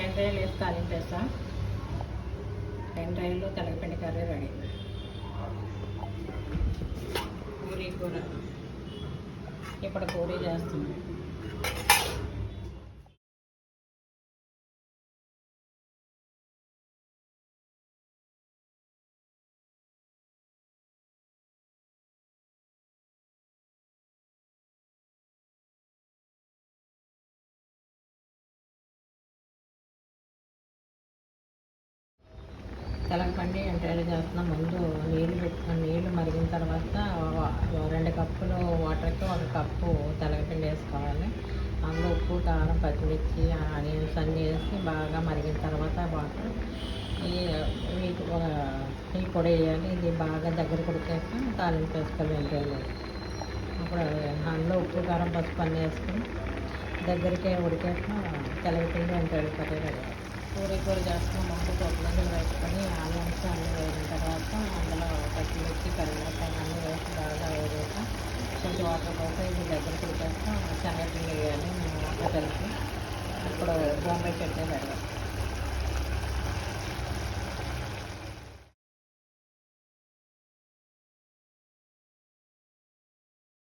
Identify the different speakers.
Speaker 1: ఎండ్రాయిలు వేసి తాలింపేస్తా ఎండ్రాయిల్లో తెలగపిండి కర్రీ రెడీ. పూరీ కూర. ఇప్పుడు పూరీ చేస్తుంది కలపండి ఎంట్రాయిలు చేస్తున్నాం ముందు నీళ్ళు పెట్టుకుని నీళ్ళు మరిగిన తర్వాత రెండు కప్పులు వాటర్కి ఒక కప్పు తెలగపిండి వేసుకోవాలి. అందులో ఉప్పు కారం పచ్చిమిర్చి ఆనియన్స్ అన్నీ వేసి బాగా మరిగిన తర్వాత వాటర్ ఈ వీటి ఈ పొడి వేయాలి. ఇది బాగా దగ్గర కొడికాక తాలింపు వేసుకోవాలి ఎంట్రాయిలు అప్పుడు అందులో ఉప్పు కారం పసుపు అన్నీ వేసుకొని దగ్గరికి ఉడికాక తెలగపిండి ఎంట్రాయిలు కర్రీ రెడీ పూరి కూర చేస్తున్నాం. ముందు పొట్టులను వేసుకొని ఆనియన్స్ అన్నీ వేసిన తర్వాత అందులో పచ్చిమిర్చి కరివేపాకు అన్నీ వేసి బాగా వేసాక కొంచెం వాటర్ పోతే ఇది దగ్గర ఉడికాక శనగపిండి వేయాలి వాటర్ కలిపి ఇప్పుడు బొంబాయి చెట్టే పెడదాం